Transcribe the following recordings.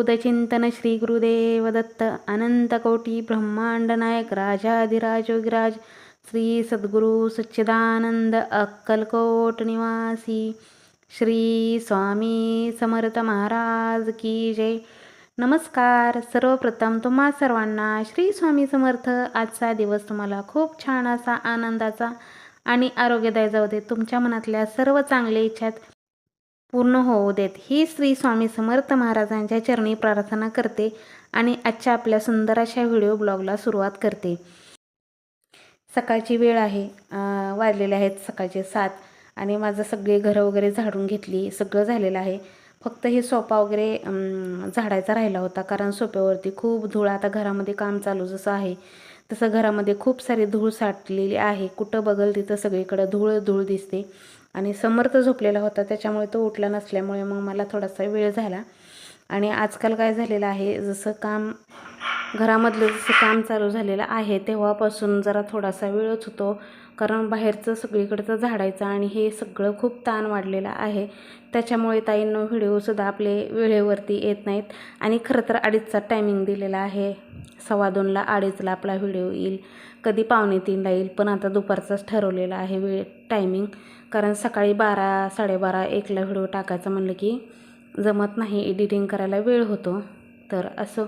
अवधूत श्री गुरुदेव दत्त अनंत कोटी ब्रह्मांड नायक राजाधिराज योगिराज श्री सद्गुरू सच्चिदानंद अक्कलकोट निवासी श्री स्वामी समर्थ महाराज की जय. नमस्कार सर्वप्रथम तुम्हा सर्वांना श्री स्वामी समर्थ आजचा दिवस तुम्हाला खूप छान असा आनंदाचा आणि आरोग्यदायी जाऊ दे तुमच्या मनातल्या सर्व चांगल्या इच्छात पूर्ण होऊ देत. ही श्री स्वामी समर्थ महाराजांच्या चरणी प्रार्थना करते आणि आजच्या आपल्या सुंदर अशा व्हिडिओ ब्लॉगला सुरुवात करते. सकाळची वेळ आहे. वाजलेले आहेत सकाळचे सात आणि माझं सगळे घरं वगैरे झाडून घेतली. सगळं झालेलं आहे. फक्त हे सोफा वगैरे झाडायचा राहिला होता कारण सोप्यावरती खूप धूळ आता घरामध्ये काम चालू जसं आहे तसं घरामध्ये खूप सारी धूळ साठलेली आहे. कुठं बघल तिथं सगळीकडं धूळ धूळ दिसते. आणि समर्थ झोपलेला होता त्याच्यामुळे तो उठला नसल्यामुळे मग मला थोडासा वेळ झाला. आणि आजकाल काय झालेलं आहे जसं काम घरामधलं जसं काम चालू झालेलं आहे तेव्हापासून जरा थोडासा वेळच होतो. कारण बाहेरचं सगळीकडचं झाडायचं आणि हे सगळं खूप ताण वाढलेलं आहे. त्याच्यामुळे ताईंनो व्हिडिओसुद्धा आपले वेळेवरती येत नाहीत. आणि खरं तर अडीचचा टायमिंग दिलेला आहे. सव्वा दोनला अडीचला आपला व्हिडिओ येईल. कधी पावणे तीनला येईल पण आता दुपारचाच ठरवलेला आहे वेळ टायमिंग कारण सकाळी बारा साडेबारा एकला व्हिडिओ टाकायचा म्हणलं की जमत नाही एडिटिंग करायला वेळ होतो. तर असं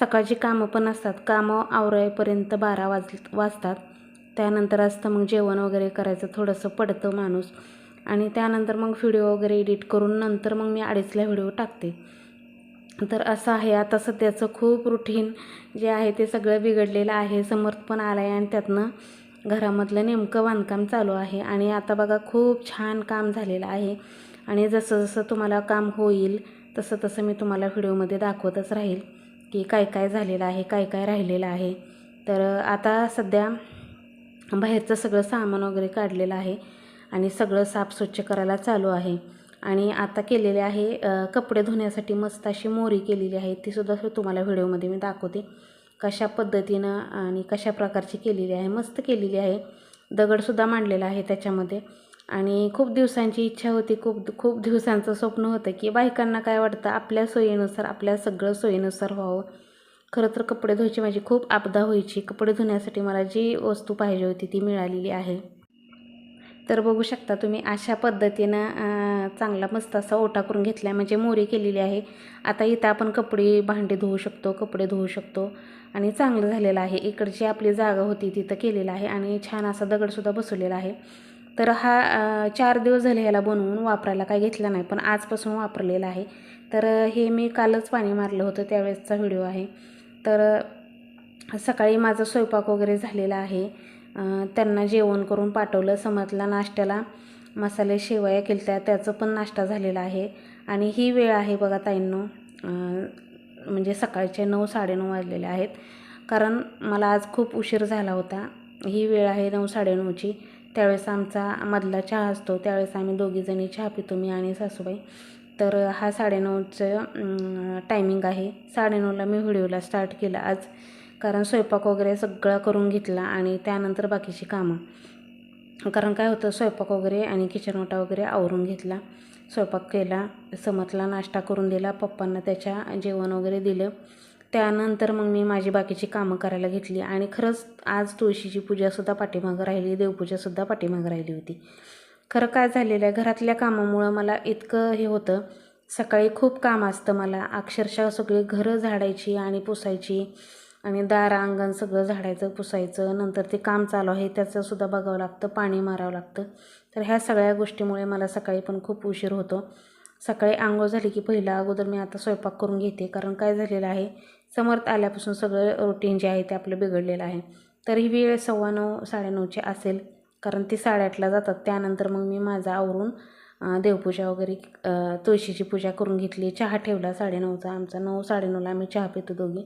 सकाळची कामं पण असतात. कामं आवरायपर्यंत बारा वाज वाजतात. त्यानंतर असतं मग जेवण वगैरे करायचं थोडंसं पडतं माणूस. आणि त्यानंतर मग व्हिडिओ वगैरे एडिट करून नंतर मग मी अडीचला व्हिडिओ टाकते. तर असं आहे. आता सध्याचं खूप रुटीन जे आहे ते सगळं बिघडलेलं आहे. समर्थ पण आलं आहे आणि त्यातनं घरामधलं नेमकं बांधकाम चालू आहे आणि आता बघा खूप छान काम झालेलं आहे. आणि जसं जसं तुम्हाला काम होईल तसं तसं मी तुम्हाला व्हिडिओमध्ये दाखवतच राहील की काय काय झालेलं आहे काय काय राहिलेलं आहे. तर आता सध्या बाहेरचं सगळं सामान वगैरे काढलेलं आहे आणि सगळं साफ स्वच्छ करायला चालू आहे. आणि आता केलेले आहे कपडे धुण्यासाठी मस्त अशी मोरी केलेली आहे तीसुद्धा तुम्हाला व्हिडिओमध्ये मी दाखवते. कशा पद्धतीनं आणि कशा प्रकारची केलेली आहे मस्त केलेली आहे. दगडसुद्धा मांडलेला आहे त्याच्यामध्ये. आणि खूप दिवसांची इच्छा होती खूप खूप दिवसांचं स्वप्न होतं की बायकांना काय वाटतं? आपल्या सोयीनुसार आपल्या सगळं सोयीनुसार व्हावं. खरं तर कपडे धुवायची माझी खूप आपदा व्हायची. कपडे धुण्यासाठी मला जी वस्तू पाहिजे होती ती मिळालेली आहे. तर बघू शकता तुम्ही अशा पद्धतीनं चांगला मस्त असा ओटा करून घेतला आहे म्हणजे मोरी केलेली आहे. आता इथं आपण कपडे भांडे धुवू शकतो कपडे धुवू शकतो. आणि चांगलं झालेलं आहे. इकडची आपली जागा होती तिथं केलेलं आहे आणि छान असा दगडसुद्धा बसवलेला आहे. तर हा चार दिवस झाले ह्याला बनवून वापरायला काय घेतला नाही पण आजपासून वापरलेला आहे. तर हे मी कालच पाणी मारलं होतं त्यावेळेसचा व्हिडिओ आहे. तर सकाळी माझा स्वयंपाक वगैरे झालेला आहे. त्यांना जेवण करून पाठवलं. समजला नाश्त्याला मसाले शेवया केल्या त्याचं पण नाश्ता झालेला आहे. आणि ही वेळ आहे बघा ताईंनो म्हणजे सकाळचे नऊ साडेनऊ वाजलेले आहेत. कारण मला आज खूप उशीर झाला होता. ही वेळ आहे नऊ साडेनऊची त्यावेळेस आमचा मधला चहा असतो. त्यावेळेस आम्ही दोघीजणी चहा पितो मी आणि सासूबाई. तर हा साडेनऊचं टायमिंग आहे. साडेनऊला मी व्हिडिओला स्टार्ट केला आज. कारण स्वयंपाक वगैरे सगळा करून घेतला आणि त्यानंतर बाकीची कामं. कारण काय होतं स्वयंपाक वगैरे आणि किचन ओटा वगैरे आवरून घेतला. स्वयंपाक केला समतला नाश्ता करून दिला पप्पांना त्याच्या जेवण वगैरे दिलं. त्यानंतर मग मी माझी बाकीची कामं करायला घेतली आणि खरंच आज तुळशीची पूजासुद्धा पाठीमागं राहिली देवपूजासुद्धा पाठीमागं राहिली होती. खरं काय झालेलं आहे घरातल्या कामामुळं मला इतकं हे होतं सकाळी खूप काम असतं मला. अक्षरशः सगळी घरं झाडायची आणि पुसायची. आणि दार अंगण सगळं झाडायचं पुसायचं नंतर ते काम चालू आहे त्याचंसुद्धा बघावं लागतं पाणी मारावं लागतं. तर ह्या सगळ्या गोष्टीमुळे मला सकाळी पण खूप उशीर होतो. सकाळी आंघोळ झाली की पहिला अगोदर मी आता स्वयंपाक करून घेते कारण काय झालेलं आहे समर्थ आल्यापासून सगळं रुटीन जे आहे ते आपलं बिघडलेलं आहे. तर ही वेळ सव्वा नऊ साडेनऊची असेल कारण ती साडेआठला जातात. त्यानंतर मग मी माझा आवरून देवपूजा वगैरे तुळशीची पूजा करून घेतली. चहा ठेवला साडेनऊचा आमचा नऊ साडेनऊला आम्ही चहा पितो दोघी.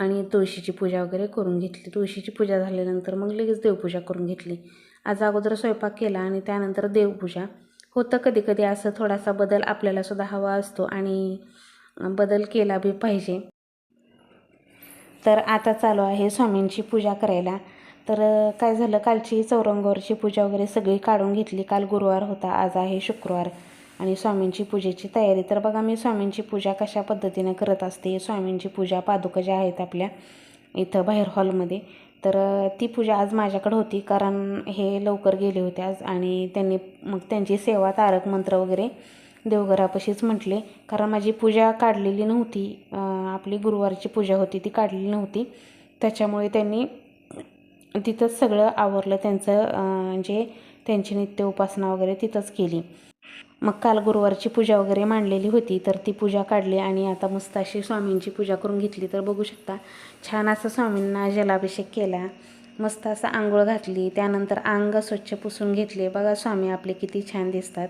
आणि तुळशीची पूजा वगैरे करून घेतली. तुळशीची पूजा झाल्यानंतर मग लगेच देवपूजा करून घेतली. आज अगोदर स्वयंपाक केला आणि त्यानंतर देवपूजा. होतं कधी कधी असं थोडासा बदल आपल्याला सुद्धा हवा असतो आणि बदल केला बी पाहिजे. तर आता चालू आहे स्वामींची पूजा करायला. तर काय झालं? कालची चौरंगावरची पूजा वगैरे सगळी काढून घेतली. काल गुरुवार होता आज आहे शुक्रवार. आणि स्वामींची पूजेची तयारी. तर बघा मी स्वामींची पूजा कशा पद्धतीने करत असते? स्वामींची पूजा पादुका ज्या आहेत आपल्या इथं बाहेर हॉलमध्ये तर ती पूजा आज माझ्याकडे होती कारण हे लवकर गेले होते आज आणि त्यांनी मग त्यांची सेवा तारक मंत्र वगैरे देवघरापाशीच म्हटले. कारण माझी पूजा काढलेली नव्हती आपली गुरुवारची पूजा होती ती काढलेली नव्हती. त्याच्यामुळे त्यांनी तिथंच सगळं आवरलं त्यांचं जे त्यांची नित्य उपासना वगैरे तिथंच केली. मग काल गुरुवारची पूजा वगैरे मांडलेली होती तर ती पूजा काढली आणि आता मस्त अशी स्वामींची पूजा करून घेतली. तर बघू शकता छान असं स्वामींना जलाभिषेक केला. मस्त असं आंघोळ घातली त्यानंतर अंग स्वच्छ पुसून घेतले. बघा स्वामी आपले किती छान दिसतात.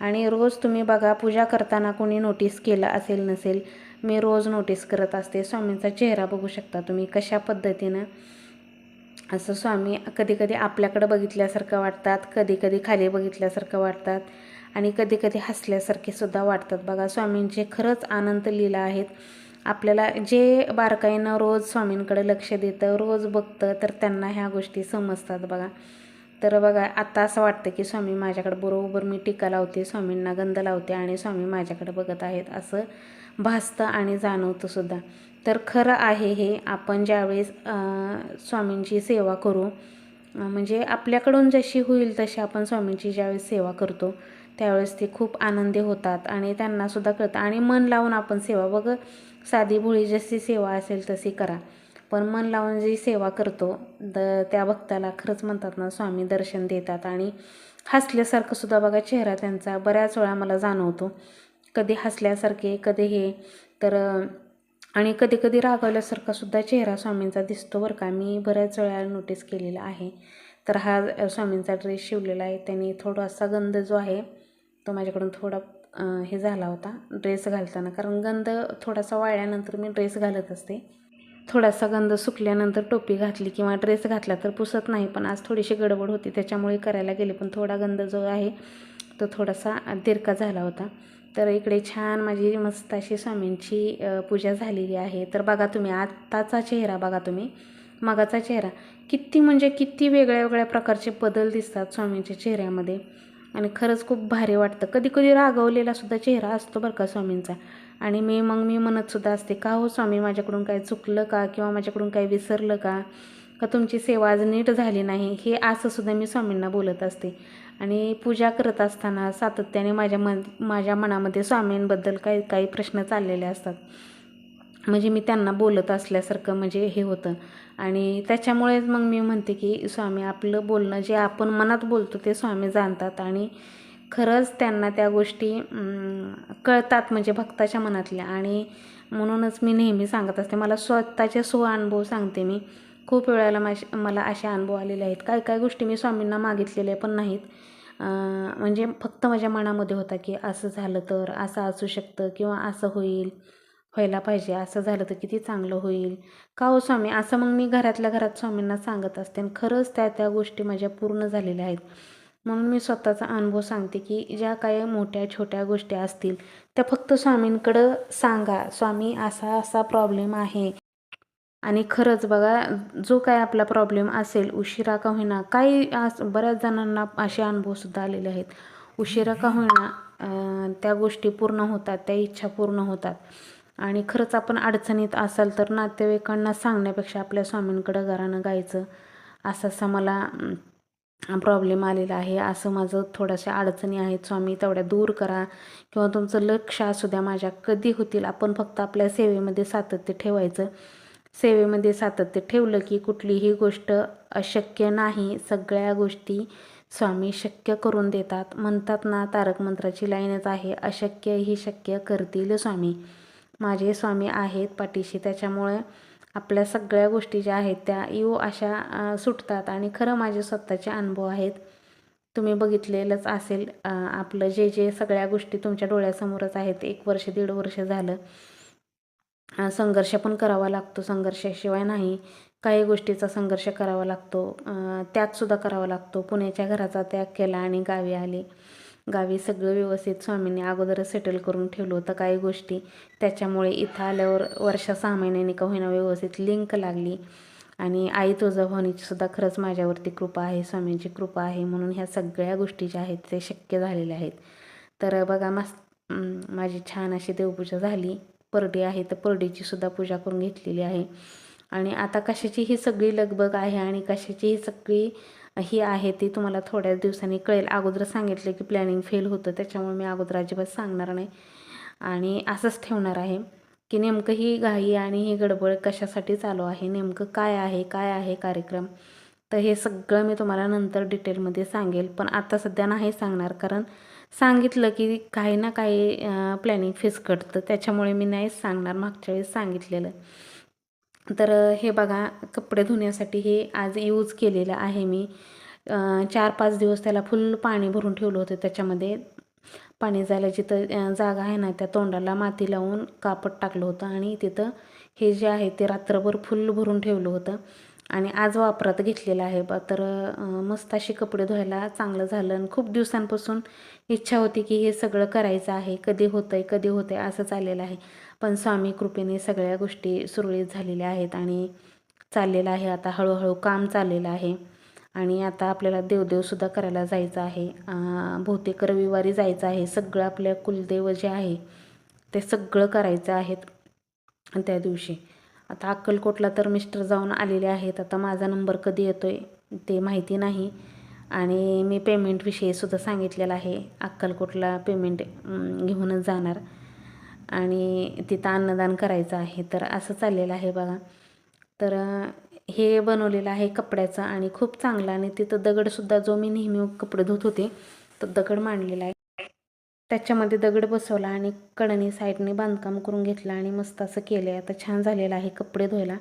आणि रोज तुम्ही बघा पूजा करताना कोणी नोटीस केलं असेल नसेल मी रोज नोटीस करत असते. स्वामींचा चेहरा बघू शकता तुम्ही कशा पद्धतीनं असं स्वामी कधी कधी आपल्याकडं बघितल्यासारखं वाटतात कधी कधी खाली बघितल्यासारखं वाटतात. आणि कधी कधी हसल्यासारखे सुद्धा वाटतात. बघा स्वामींचे खरंच आनंद लीला आहेत. आपल्याला जे बारकाईनं रोज स्वामींकडे लक्ष देतं रोज बघतं तर त्यांना ह्या गोष्टी समजतात बघा. तर बघा आता असं वाटतं की स्वामी माझ्याकडे बरोबर मी टीका लावते स्वामींना गंध लावते आणि स्वामी माझ्याकडे बघत आहेत असं भासतं आणि जाणवतं सुद्धा. तर खरं आहे हे आपण ज्यावेळेस स्वामींची सेवा करू म्हणजे आपल्याकडून जशी होईल तशी आपण स्वामींची ज्यावेळेस सेवा करतो त्यावेळेस ते खूप आनंदी होतात आणि त्यांनासुद्धा कळतं. आणि मन लावून आपण सेवा बघ साधी भोळी जशी सेवा असेल तशी करा. पण मन लावून जी सेवा करतो द त्या भक्ताला खरंच म्हणतात ना स्वामी दर्शन देतात. आणि हसल्यासारखं सुद्धा बघा चेहरा त्यांचा बऱ्याच वेळा मला जाणवतो. कधी हसल्यासारखे कधी हे. तर आणि कधी कधी रागवल्यासारखा सुद्धा चेहरा स्वामींचा दिसतो बरं का. मी बऱ्याच वेळा नोटीस केलेला आहे. तर हा स्वामींचा ड्रेस शिवलेला आहे. त्यांनी थोडासा गंध जो आहे तो माझ्याकडून थोडा हे झाला होता ड्रेस घालताना. कारण गंध थोडासा वाळल्यानंतर मी ड्रेस घालत असते. थोडासा गंध सुकल्यानंतर टोपी घातली किंवा ड्रेस घातला तर पुसत नाही पण आज थोडीशी गडबड होती त्याच्यामुळे करायला गेले. पण थोडा गंध जो आहे तो थोडासा तिरका झाला होता. तर इकडे छान माझी मस्त अशी स्वामींची पूजा झालेली आहे. तर बघा तुम्ही आत्ताचा चेहरा बघा तुम्ही मगाचा चेहरा. किती म्हणजे किती वेगळ्या वेगळ्या प्रकारचे बदल दिसतात स्वामींच्या चेहऱ्यामध्ये. आणि खरंच खूप भारी वाटतं. कधी कधी रागवलेला सुद्धा चेहरा असतो बरं का स्वामींचा. आणि मी मग मी म्हणत सुद्धा असते का हो स्वामी माझ्याकडून काय चुकलं का? किंवा माझ्याकडून काय विसरलं का? का तुमची सेवा आज नीट झाली नाही? हे असं सुद्धा मी स्वामींना बोलत असते. आणि पूजा करत असताना सातत्याने माझ्या मन माझ्या मनामध्ये स्वामींबद्दल काही काही प्रश्न चाललेले असतात. म्हणजे मी त्यांना बोलत असल्यासारखं म्हणजे हे होतं. आणि त्याच्यामुळेच मग मी म्हणते की स्वामी आपलं बोलणं जे आपण मनात बोलतो ते स्वामी जाणतात. आणि खरंच त्यांना त्या गोष्टी कळतात म्हणजे भक्ताच्या मनातल्या. आणि म्हणूनच मी नेहमी सांगत असते मला स्वतःचे स्व अनुभव सांगते मी. खूप वेळेला माझे मला असे अनुभव आलेले आहेत. काय काय गोष्टी मी स्वामींना मागितलेल्या पण नाहीत. म्हणजे फक्त माझ्या मनामध्ये होता की असं झालं तर असं असू शकतं किंवा असं होईल. व्हायला पाहिजे. असं झालं तर किती चांगलं होईल? का हो स्वामी? असं मग मी घरातल्या घरात स्वामींना सांगत असते आणि खरंच त्या त्या गोष्टी माझ्या पूर्ण झालेल्या आहेत. म्हणून मी स्वतःचा अनुभव सांगते की ज्या काही मोठ्या छोट्या गोष्टी असतील त्या फक्त स्वामींकडं सांगा. स्वामी असा असा प्रॉब्लेम आहे. आणि खरंच बघा जो काय आपला प्रॉब्लेम असेल उशिरा का होईना काही आज बऱ्याच जणांना असे अनुभवसुद्धा आलेले आहेत. उशिरा का होईना त्या गोष्टी पूर्ण होतात त्या इच्छा पूर्ण होतात. आणि खरंच आपण अडचणीत असाल तर नातेवाईकांना सांगण्यापेक्षा आपल्या स्वामींकडं घरानं गायचं. असं असं मला प्रॉब्लेम आलेला आहे. असं माझं थोड्याशा अडचणी आहेत. स्वामी तेवढ्या दूर करा. किंवा तुमचं लक्ष असू द्या माझ्या कधी होतील. आपण फक्त आपल्या सेवेमध्ये सातत्य ठेवायचं. सेवेमध्ये सातत्य ठेवलं की कुठलीही गोष्ट अशक्य नाही. सगळ्या गोष्टी स्वामी शक्य करून देतात. म्हणतात ना तारक मंत्राची लाईनच आहे अशक्य ही शक्य करतील स्वामी. माझे स्वामी आहेत पाठीशी. त्याच्यामुळे आपल्या सगळ्या गोष्टी ज्या आहेत त्या येऊ अशा सुटतात. आणि खरं माझे स्वतःचे अनुभव आहेत. तुम्ही बघितलेलंच असेल आपलं जे जे सगळ्या गोष्टी तुमच्या डोळ्यासमोरच आहेत. एक वर्ष दीड वर्ष झालं. संघर्ष पण करावा लागतो. संघर्षाशिवाय नाही. काही गोष्टीचा संघर्ष करावा लागतो. त्यागसुद्धा करावा लागतो. पुण्याच्या घराचा त्याग केला आणि गावी आले. गावी सगळं व्यवस्थित स्वामींनी अगोदरच सेटल करून ठेवलं होतं काही गोष्टी. त्याच्यामुळे इथं आल्यावर वर्षा सहा महिन्यांनी का होईना व्यवस्थित लिंक लागली. आणि आई तुळजाभवानीची सुद्धा खरंच माझ्यावरती कृपा आहे स्वामींची कृपा आहे म्हणून ह्या सगळ्या गोष्टी ज्या आहेत ते शक्य झालेल्या आहेत. तर बघा मस्त माझी छान अशी देवपूजा झाली. परडी आहे तर परडीची सुद्धा पूजा करून घेतलेली आहे. आणि आता कशाची ही सगळी लगबग आहे आणि कशाची ही सगळी ही आहे ती तुम्हाला थोड्याच दिवसांनी कळेल. अगोदर सांगितलं की प्लॅनिंग फेल होतं त्याच्यामुळे मी अगोदर अजिबात सांगणार नाही. आणि असंच ठेवणार आहे की नेमकं ही घाई आणि ही गडबड कशासाठी चालू आहे नेमकं काय आहे काय आहे कार्यक्रम? तर हे सगळं मी तुम्हाला नंतर डिटेलमध्ये सांगेल. पण आता सध्या नाही सांगणार कारण सांगितलं की काही ना काही प्लॅनिंग फिसकटतं त्याच्यामुळे मी नाहीच सांगणार मागच्या वेळेस सांगितलेलं. तर हे बघा कपडे धुण्यासाठी हे आज यूज केलेलं आहे मी. चार पाच दिवस त्याला फुल पाणी भरून ठेवलं होतं. त्याच्यामध्ये पाणी जायला जिथं जागा आहे ना त्या तोंडाला माती लावून कापड टाकलं होतं आणि तिथं हे जे आहे ते रात्रभर फुल भरून ठेवलं होतं. आणि आज वापरात घेतलेलं आहे. बा तर मस्त अशी कपडे धुवायला चांगलं झालं आणि खूप दिवसांपासून इच्छा होती की हे सगळं करायचं आहे. कधी होतं आहे कधी होतं आहे असं चाललेलं आहे. पण स्वामी कृपेने सगळ्या गोष्टी सुरळीत झालेल्या आहेत आणि चाललेलं आहे. आता हळूहळू काम चाललेलं आहे. आणि आता आपल्याला देवदेवसुद्धा करायला जायचं आहे. बहुतेक रविवारी जायचं आहे. सगळं आपल्या कुलदेव जे आहे ते सगळं करायचं आहेत त्या दिवशी. आता अक्कलकोटला तर मिस्टर जाऊन आलेले आहेत. आता माझा नंबर कधी येतो आहे ते माहिती नाही. आणि मी पेमेंटविषयीसुद्धा सांगितलेलं आहे. अक्कलकोटला पेमेंट घेऊनच जाणार. आणि तिथं अन्नदान करायचं आहे. तर असं चाललेलं आहे बघा. तर हे बनवलेलं आहे कपड्याचं आणि खूप चांगलं आणि तिथं दगडसुद्धा जो मी नेहमी कपडे धुत होते तो दगड मांडलेला आहे. त्याच्यामध्ये दगड बसवला आणि कडणी साईडने बांधकाम करून घेतलं आणि मस्त असं केलं आहे. आता छान झालेलं आहे कपडे धुवायला.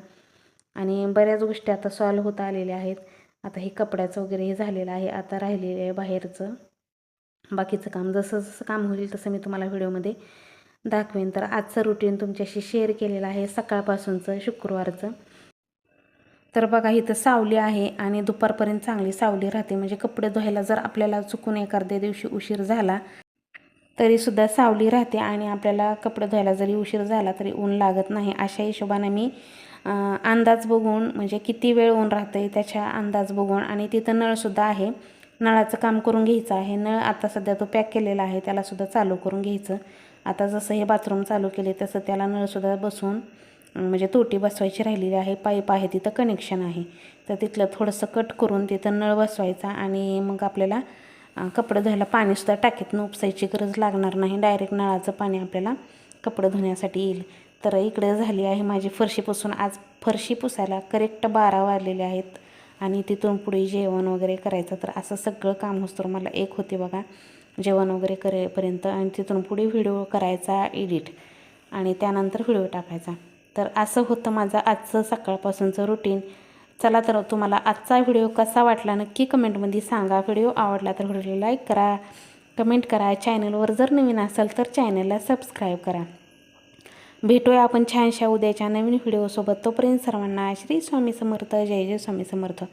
आणि बऱ्याच गोष्टी आता सॉल्व होत आलेल्या आहेत. आता हे कपड्याचं वगैरे हे झालेलं आहे. आता राहिलेलं आहे बाहेरचं. बाकीचं काम जसं जसं काम होईल तसं मी तुम्हाला व्हिडिओमध्ये दाखवेन. तर आजचं रुटीन तुमच्याशी शेअर केलेलं आहे सकाळपासूनचं शुक्रवारचं. तर बघा इथं सावली आहे आणि दुपारपर्यंत चांगली सावली राहते. म्हणजे कपडे धुवायला जर आपल्याला चुकून एखाद्या दिवशी उशीर झाला तरीसुद्धा सावली राहते आणि आपल्याला कपडे धुवायला जरी उशीर झाला तरी ऊन लागत नाही. अशा हिशोबाने मी अंदाज बघून म्हणजे किती वेळ ऊन राहतं आहे त्याच्या अंदाज बघून आणि तिथं नळसुद्धा आहे. नळाचं काम करून घ्यायचं आहे. नळ आता सध्या तो पॅक केलेला आहे. त्यालासुद्धा चालू करून घ्यायचं. आता जसं हे बाथरूम चालू केले तसं त्याला नळसुद्धा बसून म्हणजे तोटी बसवायची राहिलेली आहे पाईप आहे तिथं कनेक्शन आहे. तर तिथलं थोडंसं कट करून तिथं नळ बसवायचा आणि मग आपल्याला कपडे धुवायला पाणीसुद्धा टाकीतनं उपसायची गरज लागणार नाही डायरेक्ट नळाचं पाणी आपल्याला कपडे धुण्यासाठी येईल. तर इकडे झाली आहे माझी फरशी पुसून आज फरशी पुसायला करेक्ट बारा वाजलेले आहेत. आणि तिथून पुढे जेवण वगैरे करायचं तर असं सगळं काम होतं मला एक होते बघा. जेवण वगैरे करेपर्यंत आणि तिथून पुढे व्हिडिओ करायचा एडिट आणि त्यानंतर व्हिडिओ टाकायचा. तर असं होतं माझं आजचं सकाळपासूनचं रुटीन चला तर तुम्हाला आजचा व्हिडिओ कसा वाटला नक्की कमेंटमध्ये सांगा. व्हिडिओ आवडला तर व्हिडिओला लाईक करा कमेंट करा. चॅनलवर जर नवीन असाल तर चॅनलला सबस्क्राईब करा. भेटूया आपण छानशा उद्याच्या नवीन व्हिडिओसोबत. तोपर्यंत सर्वांना श्री स्वामी समर्थ. जय जय स्वामी समर्थ.